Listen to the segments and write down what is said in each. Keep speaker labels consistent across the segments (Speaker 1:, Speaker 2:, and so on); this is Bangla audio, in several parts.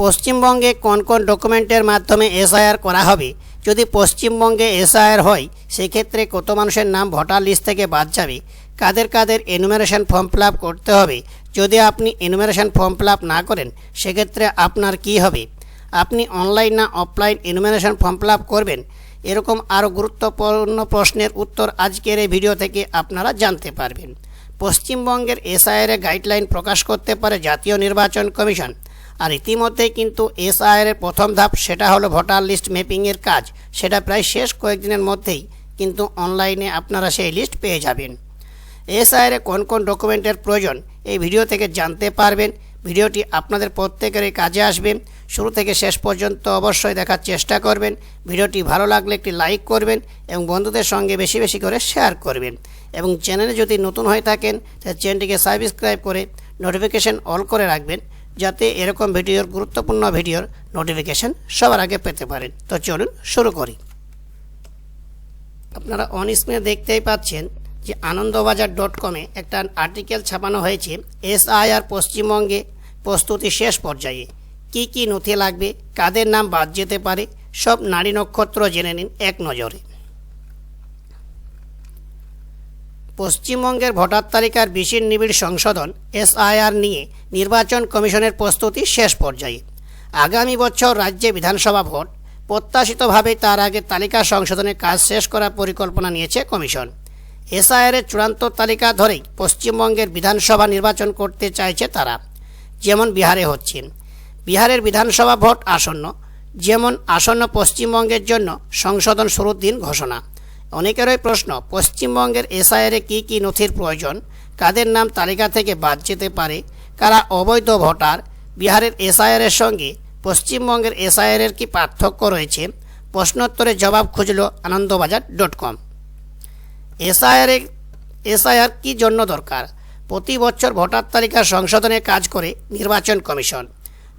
Speaker 1: পশ্চিমবঙ্গে কোন কোন ডকুমেন্টের মাধ্যমে এসআইআর করা হবে? যদি পশ্চিমবঙ্গে এসআইআর হয়, সেক্ষেত্রে কত মানুষের নাম ভোটার লিস্ট থেকে বাদ যাবে? কাদের কাদের এনুমারেশন ফর্ম ফিল করতে হবে? যদি আপনি এনুমারেশন ফর্ম ফিল না করেন, সেক্ষেত্রে আপনার কি হবে? আপনি অনলাইন না অফলাইন এনুমারেশন ফর্ম ফিল করবেন? এরকম আরও গুরুত্বপূর্ণ প্রশ্নের উত্তর আজকের এই ভিডিও থেকে আপনারা জানতে পারবেন। পশ্চিমবঙ্গের এসআইআর গাইডলাইন প্রকাশ করতে পারে জাতীয় নির্বাচন কমিশন। আর ইতিমধ্যে কিন্তু এসআইআর প্রথম ধাপ সেটা হলো ভোটার লিস্ট ম্যাপিংয়ের কাজ। সেটা প্রায় শেষ কয়েকদিনের মধ্যেই কিন্তু অনলাইনে আপনারা সেই লিস্ট পেয়ে যাবেন। এসআইআরে কোন কোন ডকুমেন্টের প্রয়োজন এই ভিডিও থেকে জানতে পারবেন। ভিডিওটি আপনাদের প্রত্যেকেরই কাজে আসবে। শুরু থেকে শেষ পর্যন্ত অবশ্যই দেখার চেষ্টা করবেন। ভিডিওটি ভালো লাগলে একটি লাইক করবেন এবং বন্ধুদের সঙ্গে বেশি বেশি করে শেয়ার করবেন। এবং চ্যানেলে যদি নতুন হয়ে থাকেন, তাহলে চ্যানেলটিকে সাবস্ক্রাইব করে নোটিফিকেশন অল করে রাখবেন। যাতে এরকম ভিডিওর গুরুত্বপূর্ণ ভিডিওর নোটিফিকেশন সবার আগে পেতে পারেন। তো চলুন শুরু করি। আপনারা অন স্ক্রিনে দেখতেই পাচ্ছেন যে আনন্দবাজার ডট কমে একটা আর্টিকেল ছাপানো হয়েছে এসআইআর পশ্চিমবঙ্গে প্রস্তুতি শেষ পর্যায়ে। কি কি নথি লাগবে, কাদের নাম বাদ যেতে পারে, সব নারী নক্ষত্র জেনে নিন এক নজরে। পশ্চিমবঙ্গের ভোটার তালিকার বিশির নিবিড় সংশোধন এসআইআর নিয়ে নির্বাচন কমিশনের প্রস্তুতি শেষ পর্যায়ে। আগামী বছর রাজ্যে বিধানসভা ভোট, প্রত্যাশিতভাবে তার আগে তালিকা সংশোধনের কাজ শেষ করার পরিকল্পনা নিয়েছে কমিশন। এসআইআরের চূড়ান্ত তালিকা ধরেই পশ্চিমবঙ্গের বিধানসভা নির্বাচন করতে চাইছে তারা। যেমন বিহারে হচ্ছে। বিহারের বিধানসভা ভোট আসন্ন, যেমন আসন্ন পশ্চিমবঙ্গের জন্য সংশোধন শুরুর দিন ঘোষণা। অনেকেরই প্রশ্ন, পশ্চিমবঙ্গের এসআইআরে কী কী নথির প্রয়োজন, কাদের নাম তালিকা থেকে বাদ যেতে পারে, কারা অবৈধ ভোটার, বিহারের এসআইআরের সঙ্গে পশ্চিমবঙ্গের এসআইআরের কি পার্থক্য রয়েছে? প্রশ্নোত্তরের জবাব খুঁজল Anandabazar dot com. S I R S I R কি জন্য দরকার? প্রতি বছর ভোটার তালিকা সংশোধনে কাজ করে নির্বাচন কমিশন।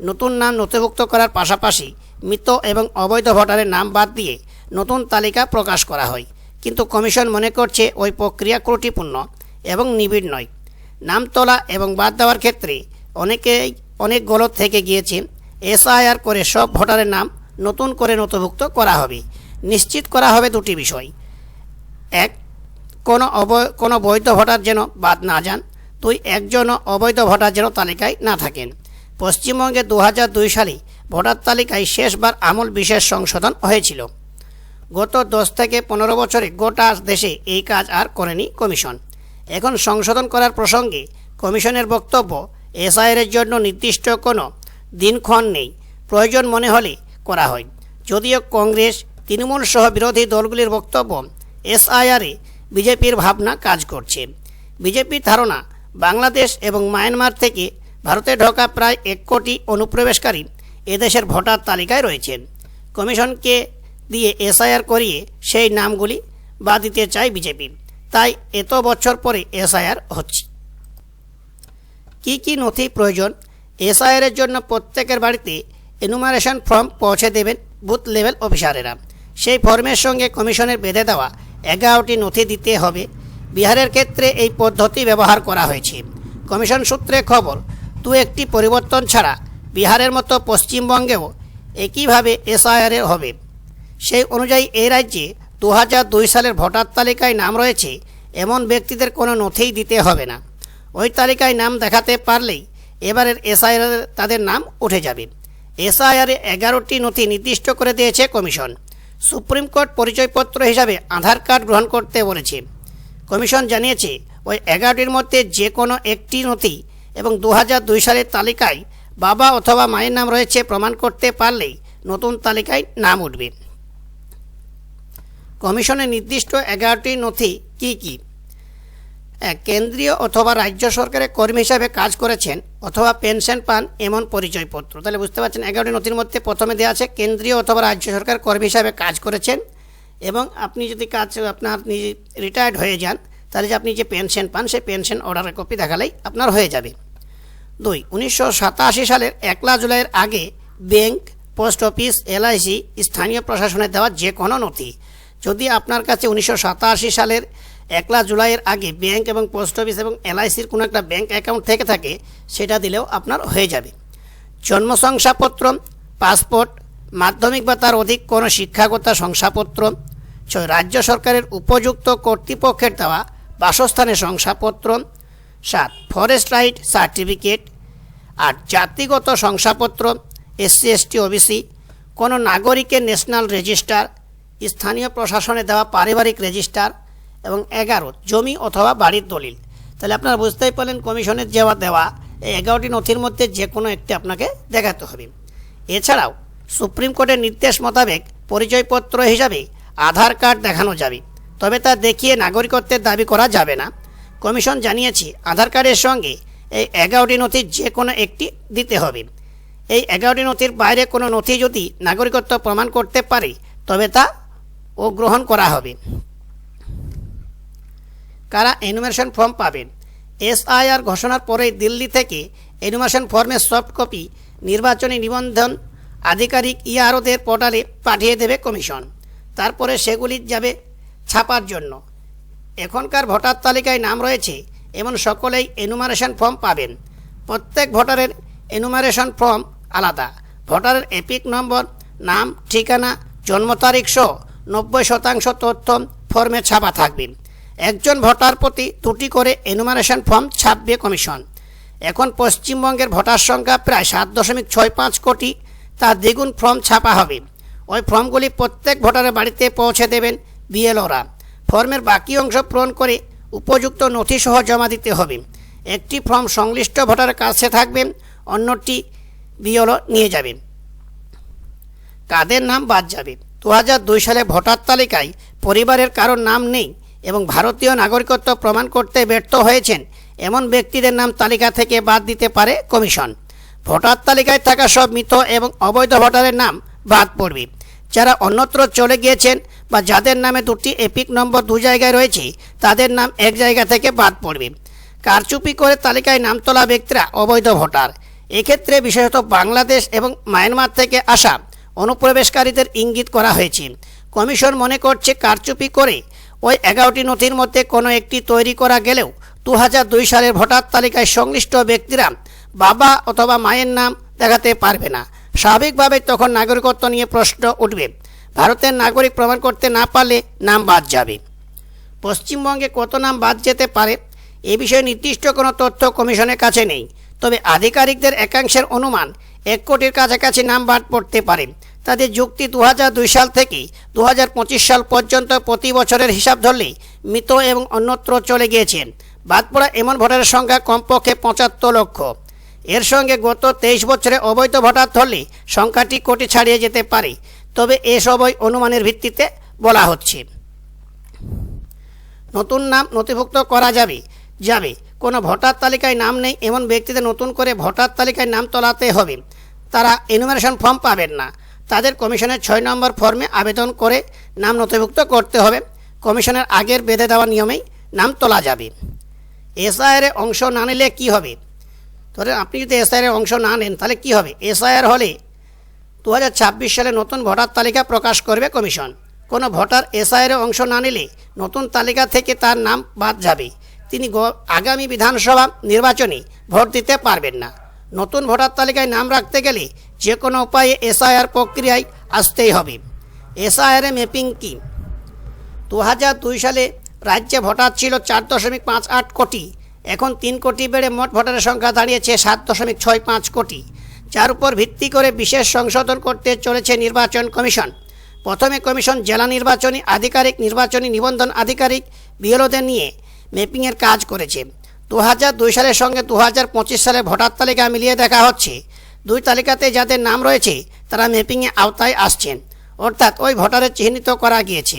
Speaker 1: নতুন নাম নথিভুক্ত করার পাশাপাশি মৃত এবং অবৈধ ভোটারের নাম বাদ দিয়ে নতুন তালিকা প্রকাশ করা হয়। কিন্তু কমিশন মনে করছে ওই প্রক্রিয়া ত্রুটিপূর্ণ এবং নিবিড় নয়। নাম তোলা এবং বাদ দেওয়ার ক্ষেত্রে অনেকেই অনেক গলত থেকে গিয়েছে। এসআইআর করে সব ভোটারের নাম নতুন করে নথিভুক্ত করা হবে। নিশ্চিত করা হবে দুটি বিষয়। এক, কোনো অব, কোনো বৈধ ভোটার যেন বাদ না যান। দুই, একজনও অবৈধ ভোটার যেন তালিকায় না থাকেন। পশ্চিমবঙ্গে দু সালে ভোটার তালিকায় শেষবার আমূল বিশেষ সংশোধন হয়েছিল। গত দশ থেকে পনেরো বছরে গোটা দেশে এই কাজ আর করেনি কমিশন। এখন সংশোধন করার প্রসঙ্গে কমিশনের বক্তব্য এসআইআরের জন্য নির্দিষ্ট কোনো দিনক্ষণ নেই। প্রয়োজন মনে হলে করা হয়। যদিও কংগ্রেস, তৃণমূল সহ বিরোধী দলগুলির বক্তব্য, এসআইআরে বিজেপির ভাবনা কাজ করছে। বিজেপির ধারণা, বাংলাদেশ এবং মায়ানমার থেকে ভারতে ঢোকা প্রায় এক কোটি অনুপ্রবেশকারী এদেশের ভোটার তালিকায় রয়েছেন কমিশনকে দিয়ে এসআইআর করিয়ে সেই নামগুলি বাদ দিতে চায় বিজেপি। তাই এত বছর পরে এসআইআর হচ্ছে। কি কি নথি প্রয়োজন? এসআইআরের জন্য প্রত্যেকের বাড়িতে এনুমারেশন ফর্ম পৌঁছে দেবেন বুথ লেভেল অফিসারেরা। সেই ফর্মের সঙ্গে কমিশনের বেঁধে দেওয়া এগারোটি নথি দিতে হবে। বিহারের ক্ষেত্রে এই পদ্ধতি ব্যবহার করা হয়েছে। কমিশন সূত্রে খবর, দু একটি পরিবর্তন ছাড়া বিহারের মতো পশ্চিমবঙ্গেও একইভাবে এসআইআরের হবে। সেই অনুযায়ী এই রাজ্যে দু সালের ভোটার তালিকায় নাম রয়েছে, এমন ব্যক্তিদের কোনো নথিই দিতে হবে না। ওই তালিকায় নাম দেখাতে পারলেই এবারের এসআইআর তাদের নাম উঠে যাবে। এসআইআরে এগারোটি নথি নির্দিষ্ট করে দিয়েছে কমিশন। সুপ্রিম কোর্ট পরিচয়পত্র হিসাবে আধার কার্ড গ্রহণ করতে বলেছে। কমিশন জানিয়েছে, ওই এগারোটির মধ্যে যে কোনো একটি নথি এবং দু সালের তালিকায় বাবা অথবা মায়ের নাম রয়েছে প্রমাণ করতে পারলেই নতুন তালিকায় নাম উঠবে। কমিশনের নির্দিষ্ট এগারোটি নথি কি কি? কেন্দ্রীয় অথবা রাজ্য সরকারের কর্মী হিসাবে কাজ করেছেন অথবা পেনশন পান এমন পরিচয়পত্র। তাহলে বুঝতে পারছেন, এগারোটি নথির মধ্যে প্রথমে দেওয়া আছে কেন্দ্রীয় অথবা রাজ্য সরকার কর্মী হিসাবে কাজ করেছেন এবং আপনি যদি কাজ, আপনার নিজে রিটায়ার্ড হয়ে যান, তাহলে যে আপনি যে পেনশন পান, সেই পেনশন অর্ডারের কপি দেখালেই আপনার হয়ে যাবে। দুই, উনিশশো সালের একলা জুলাইয়ের আগে ব্যাংক, পোস্ট অফিস, এলআইসি, স্থানীয় প্রশাসনের দেওয়া যে কোনো নথি যদি আপনার কাছে উনিশশো সাতাশি সালের একলা জুলাইয়ের আগে ব্যাংক এবং পোস্ট অফিস এবং এলআইসির কোনো একটা ব্যাংক অ্যাকাউন্ট থেকে থাকে, সেটা দিলেও আপনার হয়ে যাবে। জন্ম শংসাপত্র পাসপোর্ট, মাধ্যমিক বা তার অধিক কোনো শিক্ষাগত শংসাপত্র রাজ্য সরকারের উপযুক্ত কর্তৃপক্ষের দেওয়া বাসস্থানের শংসাপত্র, সাত ফরেস্ট রাইট সার্টিফিকেট আর জাতিগত শংসাপত্র, এসসি, এসটি, ওবিসি, কোনো নাগরিকের ন্যাশনাল রেজিস্টার স্থানীয় প্রশাসনে দেওয়া পারিবারিক রেজিস্টার এবং এগারো জমি অথবা বাড়ির দলিল। তাহলে আপনারা বুঝতেই পারলেন কমিশনের দেওয়া দেওয়া, এই এগারোটি নথির মধ্যে যে কোনো একটি আপনাকে দেখাতে হবে। এছাড়াও সুপ্রিম কোর্টের নির্দেশ মোতাবেক পরিচয়পত্র হিসাবে আধার কার্ড দেখানো যাবে। তবে তা দেখিয়ে নাগরিকত্বের দাবি করা যাবে না। কমিশন জানিয়েছে, আধার কার্ডের সঙ্গে এই এগারোটি নথির যে কোনো একটি দিতে হবে। এই এগারোটি নথির বাইরে কোনো নথি যদি নাগরিকত্ব প্রমাণ করতে পারে, তবে তা ও গ্রহণ করা হবে। কারা এনুমেশন ফর্ম পাবেন? এসআইআর ঘোষণার পরেই দিল্লি থেকে এনুমেশন ফর্মের সফট কপি, নির্বাচনী নিবন্ধন, আধিকারিক ইয়ারোদের পোর্টালে পাঠিয়ে দেবে কমিশন। তারপরে সেগুলি যাবে ছাপার জন্য। এখনকার ভোটার তালিকায় নাম রয়েছে, এমন সকলেই এনুমারেশন ফর্ম পাবেন। প্রত্যেক ভোটারের এনুমারেশন ফর্ম আলাদা। ভোটারের এপিক নম্বর, নাম, ঠিকানা, জন্ম তারিখ সহ নব্বই শতাংশ তথ্য ফর্মে ছাপা থাকবে। একজন ভোটার প্রতি দুটি করে এনুমারেশন ফর্ম ছাপবে কমিশন। এখন পশ্চিমবঙ্গের ভোটার সংখ্যা প্রায় সাত দশমিক ছয় পাঁচ কোটি তার দ্বিগুণ ফর্ম ছাপা হবে। ওই ফর্মগুলি প্রত্যেক ভোটারের বাড়িতে পৌঁছে দেবেন বিএলওরা। ফর্মের বাকি অংশ পূরণ করে উপযুক্ত নথিসহ জমা দিতে হবে। একটি ফর্ম সংশ্লিষ্ট ভোটারের কাছে থাকবে, অন্যটি বিএলও নিয়ে যাবেন কাদের নাম বাদ যাবে? দু হাজার দুই সালে ভোটার তালিকায় পরিবারের কারোর নাম নেই এবং ভারতীয় নাগরিকত্ব প্রমাণ করতে ব্যর্থ হয়েছেন এমন ব্যক্তিদের নাম তালিকা থেকে বাদ দিতে পারে কমিশন। ভোটার তালিকায় থাকা সব মৃত এবং অবৈধ ভোটারের নাম বাদ পড়বে। যারা অন্যত্র চলে গিয়েছেন বা যাদের নামে দুটি এপিক নম্বর দু জায়গায় রয়েছে, তাদের নাম এক জায়গা থেকে বাদ পড়বে। কারচুপি করে তালিকায় নাম তোলা ব্যক্তিরা অবৈধ ভোটার। এক্ষেত্রে বিশেষত বাংলাদেশ এবং মায়ানমার থেকে আসা অনুপ্রবেশকারীদের ইঙ্গিত করা হয়েছে। কমিশন মনে করছে কারচুপি করে ওই এগারোটি নথির মধ্যে কোনো একটি তৈরি করা গেলেও দু হাজার দুই সালের ভোটার তালিকায় সংশ্লিষ্ট ব্যক্তিরা বাবা অথবা মায়ের নাম দেখাতে পারবে না। স্বাভাবিকভাবে তখন নাগরিকত্ব নিয়ে প্রশ্ন উঠবে। ভারতের নাগরিক প্রমাণ করতে না পারলে নাম বাদ যাবে। পশ্চিমবঙ্গে কত নাম বাদ যেতে পারে? এ বিষয়ে নির্দিষ্ট কোনো তথ্য কমিশনের কাছে নেই। তবে আধিকারিকদের একাংশের অনুমান, এক কোটির কাছাকাছি নাম বাদ পড়তে পারে। তাদের যুক্তি দু হাজার দুই সাল থেকে দু হাজার পঁচিশ সাল পর্যন্ত প্রতি বছরের হিসাব ধরলে মৃত এবং অন্যত্র চলে গিয়েছেন। বাদ পড়া এমন ভোটারের সংখ্যা কমপক্ষে পঁচাত্তর লক্ষ। এর সঙ্গে গত তেইশ বছরে অবৈধ ভোটার ধরলে সংখ্যাটি কোটি ছাড়িয়ে যেতে পারে। তবে এ সবই অনুমানের ভিত্তিতে বলা হচ্ছে। নতুন নাম নথিভুক্ত করা যাবে যাবে। কোনো ভোটার তালিকায় নাম নেই, এমন ব্যক্তিদের নতুন করে ভোটার তালিকায় নাম তোলাতে হবে। তারা এনুমারেশন ফর্ম পাবেন না। তাদের কমিশনের ছয় নম্বর ফর্মে আবেদন করে নাম নথিভুক্ত করতে হবে। কমিশনের আগের বেঁধে দেওয়া নিয়মেই নাম তোলা যাবে। এসআইআরে অংশ না নিলে কী হবে? ধরে আপনি যদি এসআইআর অংশ না নেন, তাহলে কী হবে? এসআইআর হলে দু হাজার ছাব্বিশ সালে নতুন ভোটার তালিকা প্রকাশ করবে কমিশন। কোনো ভোটার এসআইআর অংশ না নিলে নতুন তালিকা থেকে তার নাম বাদ যাবে। তিনি আগামী বিধানসভা নির্বাচনে ভোট দিতে পারবেন না। নতুন ভোটার তালিকায় নাম রাখতে গেলে যে কোনো উপায়ে এসআইআর প্রক্রিয়ায় আসতেই হবে। এসআইআরে ম্যাপিং কি? দু হাজার দুই সালে রাজ্যে ভোটার ছিল চার দশমিক পাঁচ আট কোটি। এখন তিন কোটি বেড়ে মোট ভোটারের সংখ্যা দাঁড়িয়েছে সাত দশমিক ছয় পাঁচ কোটি। যার উপর ভিত্তি করে বিশেষ সংশোধন করতে চলেছে নির্বাচন কমিশন। প্রথমে কমিশন জেলা নির্বাচনী আধিকারিক, নির্বাচনী নিবন্ধন আধিকারিক বিএলওদের নিয়ে ম্যাপিংয়ের কাজ করেছে। দু হাজার দুই সালের সঙ্গে দু হাজার পঁচিশ সালে ভোটার তালিকা মিলিয়ে দেখা হচ্ছে। দুই তালিকাতে যাদের নাম রয়েছে, তারা ম্যাপিংয়ে আওতায় আসছেন। অর্থাৎ ওই ভোটারের চিহ্নিত করা গিয়েছে।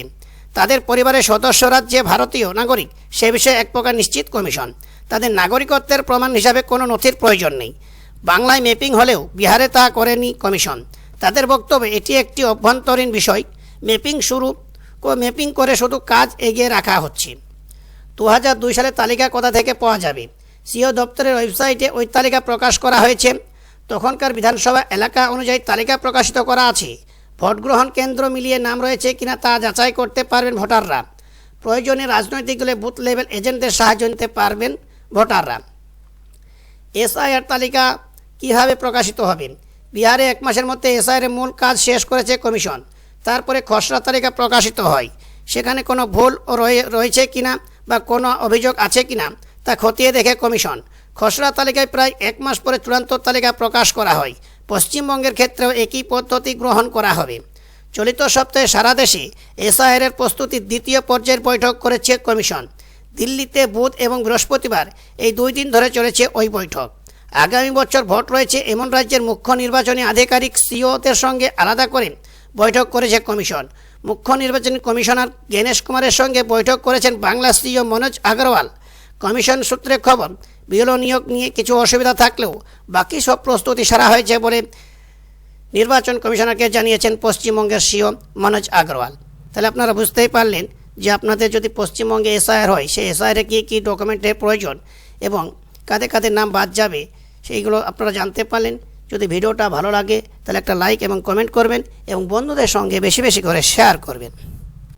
Speaker 1: তাদের পরিবারের সদস্যরা যে ভারতীয় নাগরিক, সে বিষয়ে এক প্রকার নিশ্চিত কমিশন। তাদের নাগরিকত্বের প্রমাণ হিসাবে কোনো নথির প্রয়োজন নেই। বাংলায় ম্যাপিং হলেও বিহারে তা করেনি কমিশন। তাদের বক্তব্যে এটি একটি অভ্যন্তরীণ বিষয়। ম্যাপিং শুরু ম্যাপিং করে শুধু কাজ এগিয়ে রাখা হচ্ছে। দু হাজার দুই সালের তালিকা কোথা থেকে পাওয়া যাবে? সিও দপ্তরের ওয়েবসাইটে ওই তালিকা প্রকাশ করা হয়েছে। তখনকার বিধানসভা এলাকা অনুযায়ী তালিকা প্রকাশিত করা আছে। ভোট গ্রহণ কেন্দ্র মিলিয়ে নাম রয়েছে কিনা তা যাচাই করতে পারবেন ভোটাররা। প্রয়োজনে রাজনৈতিক দলে বুথ লেভেল এজেন্টদের সাহায্য নিতে পারবেন ভোটাররা। এসআইআর তালিকা কীভাবে প্রকাশিত হবে? বিহারে এক মাসের মধ্যে এসআইয়ের মূল কাজ শেষ করেছে কমিশন। তারপরে খসড়া তালিকা প্রকাশিত হয়। সেখানে কোনো ভুল রয়ে- রয়েছে কিনা বা কোনো অভিযোগ আছে কিনা তা খতিয়ে দেখে কমিশন। খসড়া তালিকায় প্রায় এক মাস পরে চূড়ান্ত তালিকা প্রকাশ করা হয়। পশ্চিমবঙ্গের ক্ষেত্রেও একই পদ্ধতি গ্রহণ করা হবে। চলিত সপ্তাহে সারা দেশে এসআইআরের প্রস্তুতির দ্বিতীয় পর্যায়ের বৈঠক করেছে কমিশন। দিল্লিতে বুধ এবং বৃহস্পতিবার এই দুই দিন ধরে চলেছে ওই বৈঠক। আগামী বছর ভোট রয়েছে এমন রাজ্যের মুখ্য নির্বাচনী আধিকারিক সিওদের সঙ্গে আলাদা করে বৈঠক করেছে কমিশন। মুখ্য নির্বাচনী কমিশনার জ্ঞানেশ কুমারের সঙ্গে বৈঠক করেছেন বাংলা সিও মনোজ আগরওয়াল। কমিশন সূত্রে খবর, বিএলও নিয়োগ নিয়ে কিছু অসুবিধা থাকলেও বাকি সব প্রস্তুতি সারা হয়েছে বলে নির্বাচন কমিশনারকে জানিয়েছেন পশ্চিমবঙ্গের সিও মনোজ আগরওয়াল। তাহলে আপনারা বুঝতেই পারলেন যে আপনাদের যদি পশ্চিমবঙ্গে এসআইআর হয়, সেই এসআইআরে কী কী ডকুমেন্টের প্রয়োজন এবং কাদের কাদের নাম বাদ যাবে, সেইগুলো আপনারা জানতে পারলেন। যদি ভিডিওটা ভালো লাগে, তাহলে একটা লাইক এবং কমেন্ট করবেন এবং বন্ধুদের সঙ্গে বেশি বেশি করে শেয়ার করবেন।